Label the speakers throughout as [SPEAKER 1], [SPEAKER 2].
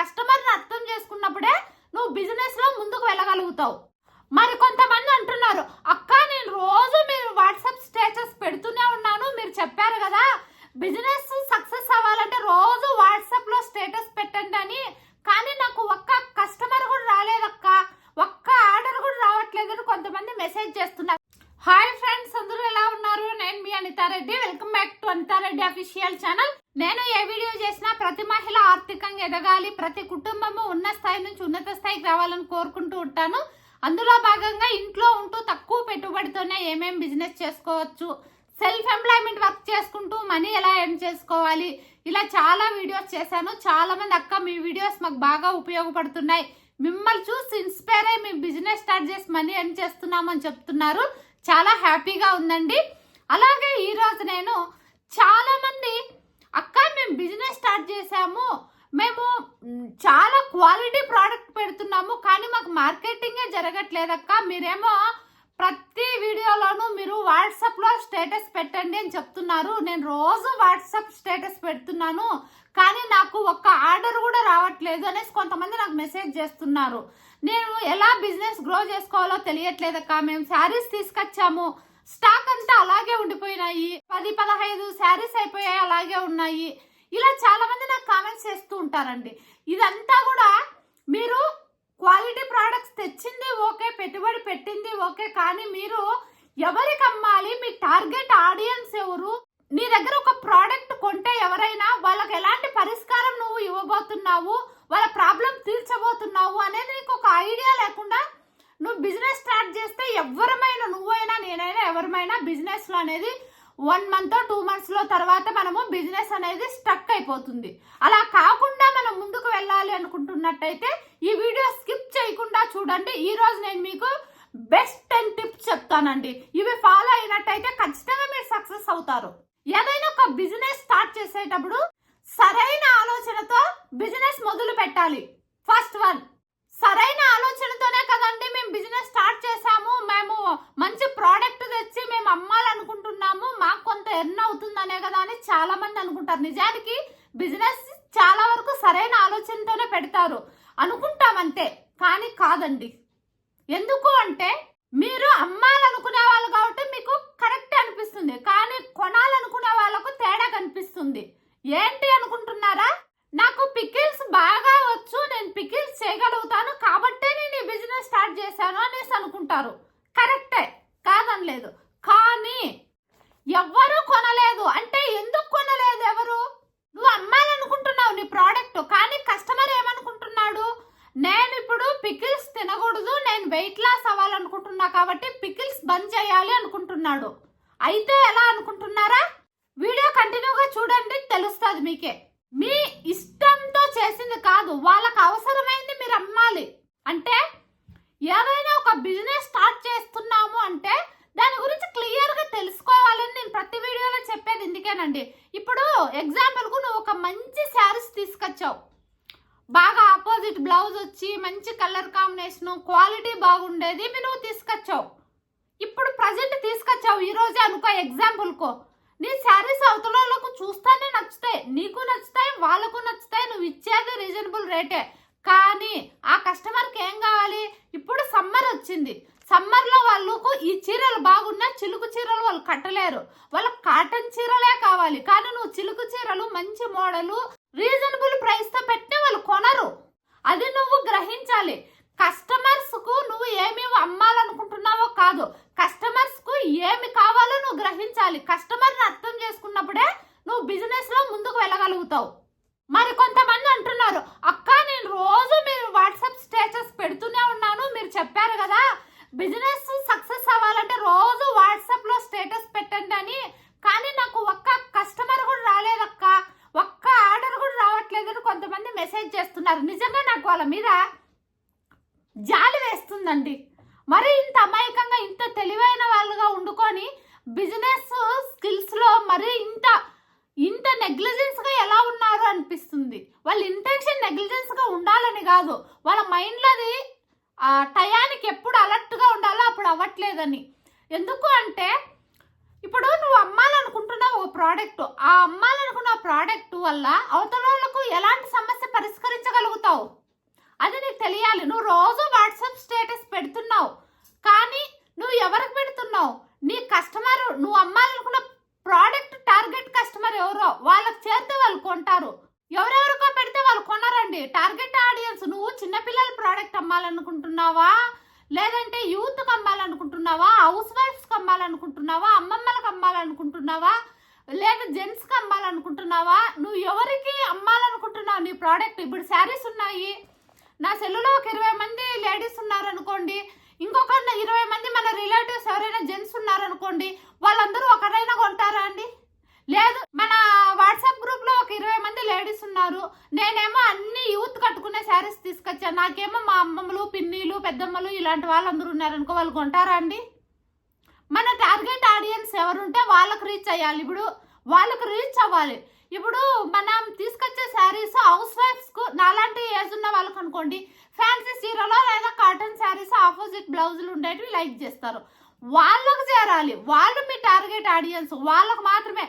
[SPEAKER 1] కస్టమర్ని అర్థం చేసుకున్నప్పుడే నువ్వు బిజినెస్లో ముందుకు వెళ్ళగలుగుతావు. మరి కొంతమంది అంటున్నారు అక్క నేను రోజు మీరు వాట్సాప్ స్టేటస్ పెడుతూనే ఉన్నాను మీరు చెప్పారు కదా బిజినెస్ సక్సెస్ అవ్వాలంటే రోజు వాట్సాప్లో స్టేటస్ పెట్టండి అని. కానీ నాకు ఒక్క కస్టమర్ కూడా రాలేదక్క ఒక్క ఆర్డర్ కూడా రావట్లేదు అని కొంతమంది మెసేజ్ చేస్తున్నారు. హాయ్ ఫ్రెండ్స్ అందరూ ఎలా ఉన్నారు? నేను మీ Anitha Reddy. Welcome back to Anitha Reddy official channel నేను ఏ వీడియో చేసినా ప్రతి మహిళ ఆర్థికంగా ఎదగాలి ప్రతి కుటుంబము ఉన్న స్థాయి నుంచి ఉన్నత స్థాయికి రావాలని కోరుకుంటూ ఉంటాను. అందులో భాగంగా ఇంట్లో ఉంటూ తక్కువ పెట్టుబడితోనే ఏమేం బిజినెస్ చేసుకోవచ్చు సెల్ఫ్ ఎంప్లాయ్మెంట్ వర్క్ చేసుకుంటూ మనీ ఎలా ఎర్న్ చేసుకోవాలి ఇలా చాలా వీడియోస్ చేశాను. చాలా మంది అక్క మీ వీడియోస్ మాకు బాగా ఉపయోగపడుతున్నాయి. మిమ్మల్ని చూసి ఇన్స్పైర్ అయ్యి మేము బిజినెస్ స్టార్ట్ చేసి మనీ ఎర్న్ చేస్తున్నామని చెప్తున్నారు. చాలా హ్యాపీగా ఉందండి. అలాగే ఈరోజు నేను చాలామంది అక్క మేము బిజినెస్ స్టార్ట్ చేసాము. మేము చాలా క్వాలిటీ ప్రోడక్ట్ పెడుతున్నాము కానీ మాకు మార్కెటింగే జరగట్లేదక్క మీరేమో ప్రతి వీడియోలోనూ మీరు వాట్సాప్లో స్టేటస్ పెట్టండి అని చెప్తున్నారు. నేను రోజు వాట్సాప్ స్టేటస్ పెడుతున్నాను కానీ నాకు ఒక్క ఆర్డర్ కూడా రావట్లేదు అనేసి కొంతమంది నాకు మెసేజ్ చేస్తున్నారు. నేను ఎలా బిజినెస్ గ్రో చేసుకోవాలో తెలియట్లేదక్క మేము శారీస్ తీసుకొచ్చాము. స్టాక్ అంతా అలాగే ఉండిపోయినాయి. పది పదహైదు శారీస్ అయిపోయాయి అలాగే ఉన్నాయి. ఇలా చాలా మంది నాకు కామెంట్స్ చేస్తూ ఉంటారండి. ఇదంతా కూడా మీరు క్వాలిటీ ప్రోడక్ట్స్ తెచ్చింది ఓకే పెట్టుబడి పెట్టింది ఓకే కానీ మీరు ఎవరికి అమ్మాలి? మీ టార్గెట్ ఆడియన్స్ ఎవరు? నీ దగ్గర ఒక ప్రోడక్ట్ కొంటే ఎవరైనా వాళ్ళకి ఎలాంటి పరిష్కారం నువ్వు ఇవ్వబోతున్నావు? వాళ్ళ ప్రాబ్లం తీర్చబోతున్నావు అనేది నీకు ఒక ఐడియా లేకుండా నువ్వు బిజినెస్ స్టార్ట్ చేస్తే ఎవరమైనా నువ్వైనా నేనైనా ఎవరమైనా బిజినెస్లో అనేది వన్ మంత్ టూ మంత్స్లో తర్వాత మనము బిజినెస్ అనేది స్టక్ అయిపోతుంది. అలా కాకుండా మనం ముందుకు వెళ్ళాలి అనుకుంటున్నట్టయితే ఈ వీడియో స్కిప్ చేయకుండా చూడండి. ఈరోజు నేను మీకు బెస్ట్ టెన్ టిప్స్ చెప్తానండి. ఇవి ఫాలో అయినట్టయితే ఖచ్చితంగా మీరు సక్సెస్ అవుతారు. ఏదైనా ఒక బిజినెస్ స్టార్ట్ చేసేటప్పుడు సరైన ఆలోచనతో బిజినెస్ మొదలు పెట్టాలి. ఫస్ట్ వన్ సరైన ఆలోచనతోనే కదండి మేము బిజినెస్ స్టార్ట్ చేసాము మేము మంచి ప్రోడక్ట్ తెచ్చి మేము అమ్మాలనుకుంటున్నాము మాకు కొంత ఎర్న్ అవుతుందనే కదా అని చాలా మంది అనుకుంటారు. నిజానికి బిజినెస్ చాలా వరకు సరైన ఆలోచనతోనే పెడతారు. అనుకుంటామంతే కానీ కాదండి. ఎందుకు అంటే మీరు అమ్మాలనుకునే వాళ్ళు కాబట్టి మీకు కరెక్ట్ అనిపిస్తుంది కానీ కొనాలనుకునే వాళ్ళకు తేడా కనిపిస్తుంది. ఏంటి అనుకుంటున్నారా? నాకు పికిల్స్ బాగా వచ్చు నేను పికిల్స్ చేయగలుగుతాను కాబట్టే నేను ఈ బిజినెస్ స్టార్ట్ చేశాను అనేసి అనుకుంటారు. కరెక్టే కాదనలేదు. కానీ ఎవ్వరూ కొనలేదు. అంటే ఎందుకు కొనలేదు ఎవరు? నువ్వు అమ్మాలనుకుంటున్నావు నీ ప్రోడక్ట్ కానీ కస్టమర్ ఏమనుకుంటున్నాడు? నేను ఇప్పుడు పికిల్స్ తినకూడదు నేను వెయిట్ లాస్ అవ్వాలనుకుంటున్నా కాబట్టి పికిల్స్ బంద్ చేయాలి అనుకుంటున్నాడు. అయితే ఎలా అనుకుంటున్నారా? వీడియో కంటిన్యూగా చూడండి తెలుస్తుంది మీకే. మీ ఇష్టంతో చేసింది కాదు వాళ్ళకి అవసరమైంది మీరు అమ్మాలి. అంటే ఏదైనా ఒక బిజినెస్ స్టార్ట్ చేస్తున్నాము అంటే దాని గురించి క్లియర్గా తెలుసుకోవాలని నేను ప్రతి వీడియోలో చెప్పేది ఇందుకేనండి. ఇప్పుడు ఎగ్జాంపుల్కు నువ్వు ఒక మంచి శారీస్ తీసుకొచ్చావు. బాగా ఆపోజిట్ బ్లౌజ్ వచ్చి మంచి కలర్ కాంబినేషన్ క్వాలిటీ బాగుండేది నువ్వు తీసుకొచ్చావు. ఇప్పుడు ప్రజెంట్ తీసుకొచ్చావు ఈరోజే అనుకో ఎగ్జాంపుల్ కో నీ శారీస్ అవతల వాళ్ళకు చూస్తానే నచ్చుతాయి నీకు నచ్చుతాయి వాళ్ళకు నచ్చుతాయి నువ్వు ఇచ్చేది రీజనబుల్ రేటే కానీ ఆ కస్టమర్కి ఏం కావాలి? ఇప్పుడు సమ్మర్ వచ్చింది. సమ్మర్లో వాళ్ళకు ఈ చీరలు బాగున్నా చిలుకు చీరలు వాళ్ళు కట్టలేరు. వాళ్ళకి కాటన్ చీరలే కావాలి. కానీ నువ్వు చిలుకు చీరలు మంచి మోడలు రీజనబుల్ ప్రైస్తో తో వాళ్ళు కొనరు. అది నువ్వు గ్రహించాలి. కస్టమర్స్కు నువ్వు ఏమి అమ్మాలనుకుంటున్నావో కాదు. కస్టమర్స్కు ఏమి కావాలో నువ్వు గ్రహించాలి. కస్టమర్ని అర్థం చేసుకున్నప్పుడే నువ్వు బిజినెస్లో ముందుకు వెళ్ళగలుగుతావు మరి కొంతమంది అంటున్నారు అక్క నేను రోజు మీరు వాట్సాప్ స్టేటస్ పెడుతూనే ఉన్నాను మీరు చెప్పారు కదా బిజినెస్ సక్సెస్ అవ్వాలంటే రోజు వాట్సాప్లో స్టేటస్ పెట్టండి అని కానీ నాకు ఒక్క కస్టమర్ కూడా రాలేదక్క ఒక్క ఆర్డర్ కూడా రావట్లేదని కొంతమంది మెసేజ్ చేస్తున్నారు. నిజంగా నాకు వాళ్ళ మీద జాలి వేస్తుందండి. మరి ఇంత అమాయకంగా ఇంత తెలివైన వాళ్ళుగా ఉండుకొని బిజినెస్ స్కిల్స్లో మరి ఇంత ఇంత నెగ్లిజెన్స్గా ఎలా ఉన్నారు అనిపిస్తుంది. వాళ్ళ ఇంటెన్షన్ నెగ్లిజెన్స్గా ఉండాలని కాదు. వాళ్ళ మైండ్లోది ఆ టయానికి ఎప్పుడు అలర్ట్గా ఉండాలో అప్పుడు అవ్వట్లేదని. ఎందుకు అంటే ఇప్పుడు నువ్వు అమ్మాలనుకుంటున్నావు ఓ ప్రోడక్ట్ ఆ అమ్మాలనుకున్న ప్రోడక్ట్ వల్ల అవతల నువ్వు ఎలాంటి సమస్య పరిష్కరించగలుగుతావు? అది నీకు తెలియాలి. నువ్వు రోజు వాట్సాప్ స్టేటస్ పెడుతున్నావు. కానీ నువ్వు ఎవరికి పెడుతున్నావు? నీ కస్టమర్ నువ్వు అమ్మాలనుకున్న ప్రోడక్ట్ టార్గెట్ కస్టమర్ ఎవరో వాళ్ళకి చేరితే వాళ్ళు కొంటారు. ఎవరెవరికో పెడితే వాళ్ళు కొనరండి టార్గెట్ ఆడియన్స్ నువ్వు చిన్నపిల్లల ప్రోడక్ట్ అమ్మాలనుకుంటున్నావా? లేదంటే యూత్కి అమ్మాలనుకుంటున్నావా? హౌస్ వైఫ్స్కి అమ్మాలనుకుంటున్నావా? అమ్మమ్మలకు అమ్మాలనుకుంటున్నావా? లేదా జెంట్స్కి అమ్మాలనుకుంటున్నావా? నువ్వు ఎవరికి అమ్మాలనుకుంటున్నావు? నీ ప్రోడక్ట్ ఇప్పుడు శారీస్ ఉన్నాయి. నా సెల్లులో ఒక ఇరవై మంది లేడీస్ ఉన్నారనుకోండి ఇంకొక ఇరవై మంది మన రిలేటివ్స్ ఎవరైనా జెంట్స్ ఉన్నారనుకోండి వాళ్ళందరూ ఒకరైనా కొంటారా అండి? లేదు మన వాట్సాప్ గ్రూప్లో ఒక ఇరవై మంది లేడీస్ ఉన్నారు. నేనేమో అన్ని యూత్ కట్టుకునే శారీస్ తీసుకొచ్చాను. నాకేమో మా అమ్మమ్మలు పిన్నిలు పెద్దమ్మలు ఇలాంటి వాళ్ళందరూ ఉన్నారనుకో వాళ్ళు కొంటారా అండి? మన టార్గెట్ ఆడియన్స్ ఎవరుంటే వాళ్ళకు రీచ్ అయ్యాలి. ఇప్పుడు వాళ్ళకు రీచ్ అవ్వాలి. ఇప్పుడు మనం తీసుకొచ్చే శారీస్ హౌస్ వైఫ్స్కు నాలాంటి ఏజ్ ఉన్న వాళ్ళకు అనుకోండి ఫ్యాన్సీ చీరలో లేదా కాటన్ శారీస్ ఆపోజిట్ బ్లౌజులు ఉండేటివి లైక్ చేస్తారు. వాళ్ళకు చేరాలి. వాళ్ళు మీ టార్గెట్ ఆడియన్స్ వాళ్ళకు మాత్రమే.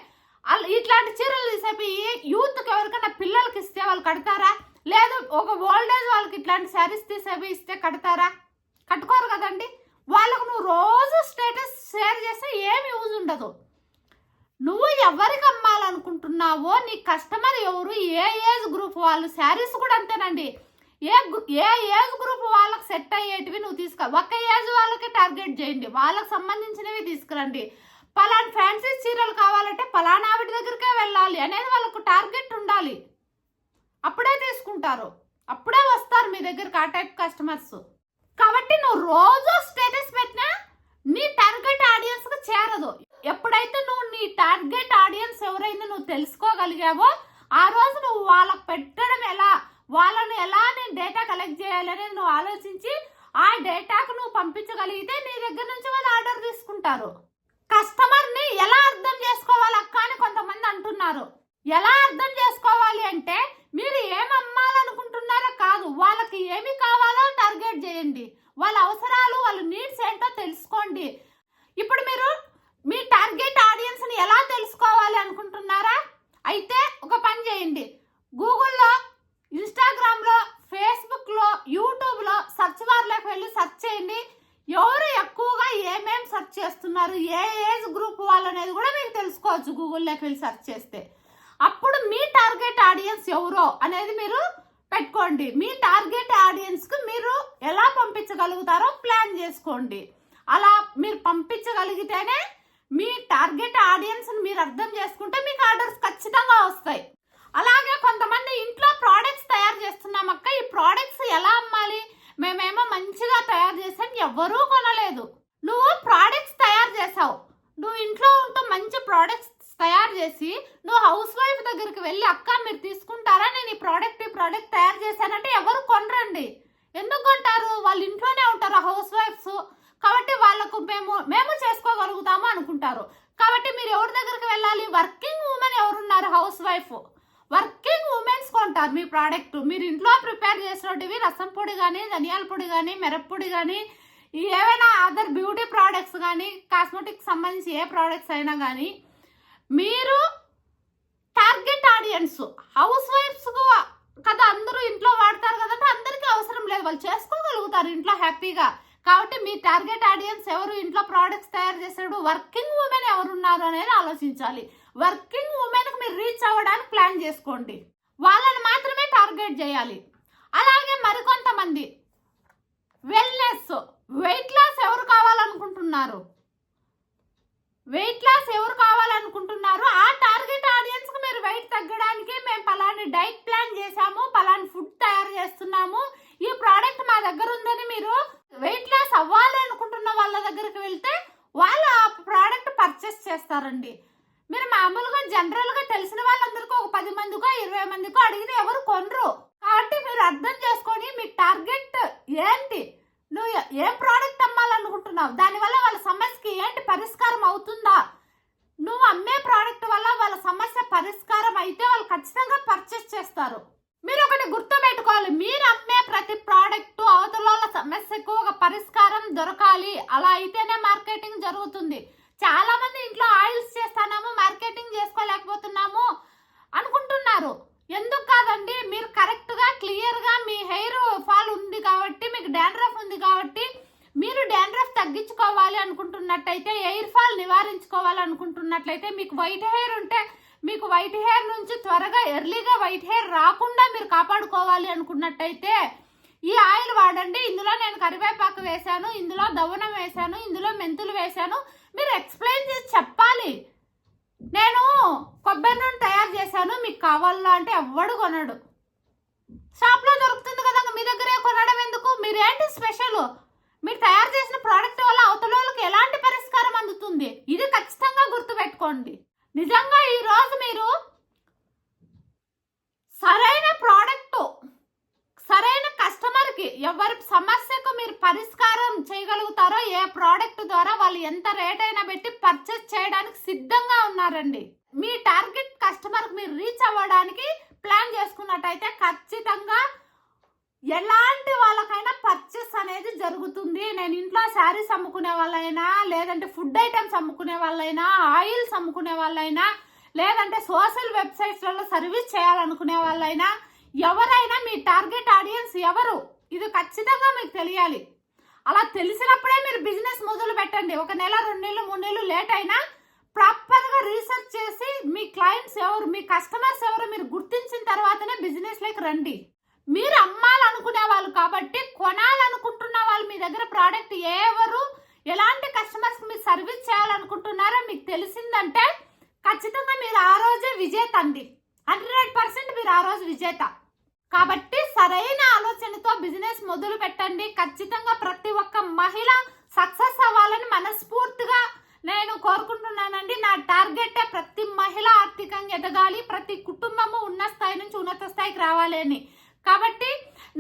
[SPEAKER 1] ఇట్లాంటి చీరలు తీసేపి యూత్కి ఎవరికైనా పిల్లలకి ఇస్తే వాళ్ళు కడతారా? లేదు ఒక ఓల్డేజ్ వాళ్ళకి ఇట్లాంటి శారీస్ తీసేవి ఇస్తే కడతారా? కట్టుకోరు కదండి. వాళ్ళకు నువ్వు రోజు స్టేటస్ షేర్ చేస్తే ఏమి యూజ్ ఉండదు. నువ్వు ఎవరికి అమ్మాలనుకుంటున్నావో నీ కస్టమర్ ఎవరు ఏ ఏజ్ గ్రూప్ వాళ్ళు శారీస్ కూడా అంతేనండి. ఏ ఏ ఏజ్ గ్రూప్ వాళ్ళకి సెట్ అయ్యేటివి నువ్వు తీసుకో ఒక ఏజ్ వాళ్ళకి టార్గెట్ చేయండి. వాళ్ళకి సంబంధించినవి తీసుకురండి. పలానా ఫ్యాన్సీ చీరలు కావాలంటే పలానా ఆవిడ దగ్గరికే వెళ్ళాలి అనేది వాళ్ళకు టార్గెట్ ఉండాలి. అప్పుడే తీసుకుంటారు. అప్పుడే వస్తారు మీ దగ్గరికి ఆ టైప్ కస్టమర్స్ కాబట్టి నువ్వు రోజు స్టేటస్ పెట్టినా నీ టార్గెట్ ఆడియన్స్కు చేరదు. ఎప్పుడైతే నువ్వు నీ టార్గెట్ ఆడియన్స్ ఎవరైనా నువ్వు తెలుసుకోగలిగావో ఆ రోజు నువ్వు వాళ్ళకి పెట్టడం ఎలా వాళ్ళని ఎలా నేను డేటా కలెక్ట్ చేయాలనేది నువ్వు ఆలోచించి ఆ డేటాకు నువ్వు పంపించగలిగితే నీ దగ్గర నుంచి వాళ్ళు ఆర్డర్ తీసుకుంటారు. కస్టమర్ని ఎలా అర్థం చేసుకోవాలి అక్క అని కొంతమంది అంటున్నారు. ఎలా అర్థం చేసుకోవాలి అంటే మీరు ఏం అమ్మాలనుకుంటున్నారో కాదు వాళ్ళకి ఏమి కావాలో వాళ్ళ అవసరాలు వాళ్ళ నీడ్స్ ఏంటో తెలుసుకోండి. ఇప్పుడు మీరు మీ టార్గెట్ ఆడియన్స్ని ఎలా తెలుసుకోవాలి అనుకుంటున్నారా? అయితే ఒక పని చేయండి. గూగుల్లో ఇన్స్టాగ్రామ్లో ఫేస్బుక్లో యూట్యూబ్లో సర్చ్ బార్లోకి వెళ్ళి సెర్చ్ చేయండి. ఎవరు ఎక్కువగా ఏమేమి సెర్చ్ చేస్తున్నారు? ఏ ఏజ్ గ్రూప్ వాళ్ళు అనేది కూడా మీరు తెలుసుకోవచ్చు గూగుల్లోకి వెళ్ళి సర్చ్ చేస్తే. అప్పుడు మీ టార్గెట్ ఆడియన్స్ ఎవరో అనేది మీరు పెట్టుకోండి. మీ టార్గెట్ ఆడియన్స్కి మీరు ఎలా పంపించగలుగుతారో ప్లాన్ చేసుకోండి. అలా మీరు పంపించగలిగితేనే మీ టార్గెట్ ఆడియన్స్ని మీరు అర్థం చేసుకుంటే మీకు ఆర్డర్స్ ఖచ్చితంగా వస్తాయి. అలాగే కొంతమంది ఇంట్లో ప్రోడక్ట్స్ తయారు చేస్తున్నాం అక్క. ఈ ప్రోడక్ట్స్ ఎలా అమ్మాలి? మేమేమో మంచిగా తయారు చేసాం ఎవ్వరూ కొనలేదు. నువ్వు ప్రోడక్ట్స్ తయారు చేసావు. నువ్వు ఇంట్లో ఉంటూ మంచి ప్రోడక్ట్స్ తయారు చేసి నువ్వు హౌస్ వైఫ్ దగ్గరికి వెళ్ళి అక్క మీరు తీసుకుంటారా? నేను ఈ ప్రోడక్ట్ ఈ ప్రోడక్ట్ తయారు చేశానంటే ఎవరు కొనరండి. ఎందుకు కొంటారు? వాళ్ళు ఇంట్లోనే ఉంటారు హౌస్ వైఫ్స్. కాబట్టి వాళ్ళకు మేము మేము చేసుకోగలుగుతాము అనుకుంటారు. కాబట్టి మీరు ఎవరి దగ్గరికి వెళ్ళాలి? వర్కింగ్ ఉమెన్ ఎవరున్నారు? House wife. వర్కింగ్ ఉమెన్స్ కొంటారు మీ ప్రోడక్ట్. మీరు ఇంట్లో ప్రిపేర్ చేసినవి రసం పొడి కానీ ధనియాల పొడి కానీ మిరప్పొడి కానీ ఏవైనా అదర్ బ్యూటీ ప్రోడక్ట్స్ కానీ కాస్మెటిక్ సంబంధించి ఏ ప్రోడక్ట్స్ అయినా కానీ మీరు టార్గెట్ ఆడియన్స్ హౌస్ వైఫ్స్ కదా అందరూ ఇంట్లో వాడతారు కదంటే అందరికీ అవసరం లేదు. వాళ్ళు చేసుకోగలుగుతారు ఇంట్లో హ్యాపీగా. కాబట్టి మీ టార్గెట్ ఆడియన్స్ ఎవరు? ఇంట్లో ప్రోడక్ట్స్ తయారు చేసాడు వర్కింగ్ ఉమెన్ ఎవరున్నారు అనేది ఆలోచించాలి. వర్కింగ్ ఉమెన్కి మీరు రీచ్ అవ్వడానికి ప్లాన్ చేసుకోండి. వాళ్ళని మాత్రమే టార్గెట్ చేయాలి. అలాగే మరికొంతమంది. వెల్నెస్ వెయిట్ లాస్ ఎవరు కావాలనుకుంటున్నారు? వెయిట్ లాస్ ఎవరు కావాలనుకుంటున్నారు ఆ టార్గెట్ ఆడియన్స్కి మీరు వెయిట్ తగ్గడానికి మేము పలాని డైట్ ప్లాన్ చేసాము పలాని ఫుడ్ తయారు చేస్తున్నాము. ఈ ప్రోడక్ట్ మా దగ్గర ఉందని మీరు వెయిట్ లాస్ అవ్వాలి అనుకుంటున్న వాళ్ళ దగ్గరికి వెళ్తే వాళ్ళు ఆ ప్రోడక్ట్ పర్చేస్ చేస్తారండి. మీరు మామూలుగా జనరల్గా తెలిసిన వాళ్ళందరికీ ఒక పది మందికో ఇరవై మందికో అడిగితే ఎవరు కొనరు. కాబట్టి మీరు అర్థం చేసుకొని మీ టార్గెట్ ఏంటి? నువ్వు ఏ- ఏం ప్రోడక్ట్ అమ్మాలనుకుంటున్నావు? దానివల్ల వాళ్ళ సమస్యకి ఏంటి పరిష్కారం అవుతుందా? నువ్వు అమ్మే ప్రోడక్ట్ వల్ల వాళ్ళ సమస్య పరిష్కారం అయితే వాళ్ళు ఖచ్చితంగా పర్చేస్ చేస్తారు. మీరు ఒకటి గుర్తుపెట్టుకోవాలి. మీరు అమ్మే ప్రతి ప్రోడక్ట్ అవతల సమస్యకు ఒక పరిష్కారం దొరకాలి. అలా అయితేనే మార్కెటింగ్ జరుగుతుంది. చాలా మంది ఇంట్లో ఆయిల్స్ చేస్తున్నాము మార్కెటింగ్ చేసుకోలేకపోతున్నాము అనుకుంటున్నారు. ఎందుకు కాదండి? మీరు కరెక్ట్గా క్లియర్గా మీ హెయిర్ ఫాల్ ఉంది కాబట్టి మీకు డాండ్రఫ్ ఉంది కాబట్టి మీరు డాండ్రఫ్ తగ్గించుకోవాలి అనుకుంటున్నట్టయితే ఎయిర్ ఫాల్ నివారించుకోవాలి అనుకుంటున్నట్లయితే మీకు వైట్ హెయిర్ ఉంటే మీకు వైట్ హెయిర్ నుంచి త్వరగా ఎర్లీగా వైట్ హెయిర్ రాకుండా మీరు కాపాడుకోవాలి అనుకున్నట్టయితే ఈ ఆయిల్ వాడండి. ఇందులో నేను కరివేపాకు వేశాను ఇందులో దవనం వేశాను ఇందులో మెంతులు వేశాను. మీరు ఎక్స్ప్లెయిన్ చేసి చెప్పాలి. నేను కొబ్బరి నూనె తయారు చేశాను మీకు కావాలా అంటే ఎవ్వడు కొనడు. షాప్లో దొరుకుతుంది కదా మీ దగ్గరే కొనడం ఎందుకు? మీరేంటి స్పెషల్ తయారు చేసిన ప్రోడక్ట్ వల్ల అవతల వాళ్ళకి ఎలాంటి పరిష్కారం అందుతుంది? ఇది ఖచ్చితంగా గుర్తుపెట్టుకోండి. నిజంగా ఈ రోజు మీరు సరైన ప్రోడక్ట్ సరైన కస్టమర్కి ఎవరి సమస్యకు మీరు పరిష్కారం చేయగలుగుతారో ఏ ప్రోడక్ట్ ద్వారా వాళ్ళు ఎంత రేట్ అయినా పెట్టి పర్చేస్ చేయడానికి సిద్ధంగా ఉన్నారండి. మీ టార్గెట్ కస్టమర్కి మీరు రీచ్ అవ్వడానికి ప్లాన్ చేసుకున్నట్టయితే ఖచ్చితంగా ఎలాంటి వాళ్ళకైనా పర్చేస్ అనేది జరుగుతుంది. నేను ఇంట్లో శారీస్ అమ్ముకునే వాళ్ళైనా లేదంటే ఫుడ్ ఐటమ్స్ అమ్ముకునే వాళ్ళైనా ఆయిల్స్ అమ్ముకునే వాళ్ళైనా లేదంటే సోషల్ వెబ్సైట్స్లలో సర్వీస్ చేయాలనుకునే వాళ్ళైనా ఎవరైనా మీ టార్గెట్ ఆడియన్స్ ఎవరు? ఇది ఖచ్చితంగా మీకు తెలియాలి. అలా తెలిసినప్పుడే మీరు బిజినెస్ మొదలు పెట్టండి. ఒక నెల రెండు నెలలు మూడు నెలలు లేట్ అయినా ప్రాపర్గా రీసెర్చ్ చేసి మీ క్లయింట్స్ ఎవరు మీ కస్టమర్స్ ఎవరు మీరు గుర్తించిన తర్వాతనే బిజినెస్లోకి రండి. మీరు అమ్మాలనుకునే వాళ్ళు కాబట్టి కొనాలనుకుంటున్న వాళ్ళు మీ దగ్గర ప్రోడక్ట్ ఎవరు ఎలాంటి కస్టమర్స్ మీరు సర్వీస్ చేయాలనుకుంటున్నారో మీకు తెలిసిందంటే ఖచ్చితంగా మీరు ఆ రోజే విజేత అండి. హండ్రెడ్ పర్సెంట్ మీరు ఆ రోజు విజేత. కాబట్టి సరైన ఆలోచనతో బిజినెస్ మొదలు పెట్టండి. ఖచ్చితంగా ప్రతి ఒక్క మహిళ సక్సెస్ అవ్వాలని మనస్ఫూర్తిగా నేను కోరుకుంటున్నానండి. నా టార్గెట్ ప్రతి మహిళ ఆర్థికంగా ఎదగాలి. ప్రతి కుటుంబము ఉన్న స్థాయి నుంచి ఉన్నత స్థాయికి రావాలి అని. కాబట్టి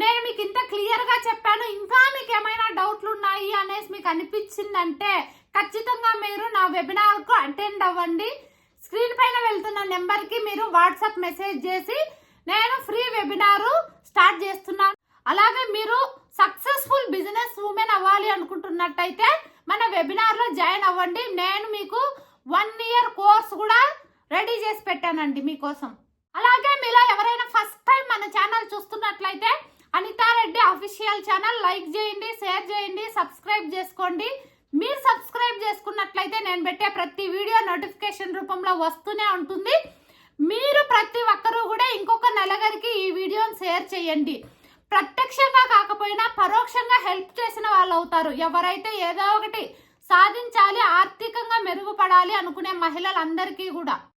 [SPEAKER 1] నేను మీకు ఇంత క్లియర్గా చెప్పాను. ఇంకా మీకు ఏమైనా డౌట్లు ఉన్నాయి అనేసి మీకు అనిపించిందంటే ఖచ్చితంగా మీరు నా వెబినార్కు అటెండ్ అవ్వండి. స్క్రీన్ పైన వెళ్తున్న నెంబర్కి మీరు వాట్సాప్ మెసేజ్ చేసి నేను ఫ్రీ వెబినార్ స్టార్ట్ చేస్తున్నాను. అలాగే మీరు సక్సెస్ఫుల్ బిజినెస్ ఉమెన్ అవ్వాలి అనుకుంటున్నట్టయితే మన వెబినార్లో జాయిన్ అవ్వండి. నేను మీకు వన్ ఇయర్ కోర్స్ కూడా రెడీ చేసి పెట్టానండి మీకోసం. అలాగే మీలో ఎవరైనా ఫస్ట్ టైం మన ఛానల్ చూస్తున్నట్లయితే అనితారెడ్డి అఫీషియల్ ఛానల్ లైక్ చేయండి షేర్ చేయండి సబ్స్క్రైబ్ చేసుకోండి. మీరు సబ్స్క్రైబ్ చేసుకున్నట్లయితే నేను పెట్టే ప్రతి వీడియో నోటిఫికేషన్ రూపంలో వస్తూనే ఉంటుంది. మీరు ప్రతి ఒక్కరూ కూడా ఇంకొక నలుగురికి ఈ వీడియోని షేర్ చేయండి. ప్రత్యక్షంగా కాకపోయినా పరోక్షంగా హెల్ప్ చేసిన వాళ్ళు అవుతారు. ఎవరైతే ఏదో ఒకటి సాధించాలి ఆర్థికంగా మెరుగుపడాలి అనుకునే మహిళలందరికీ కూడా.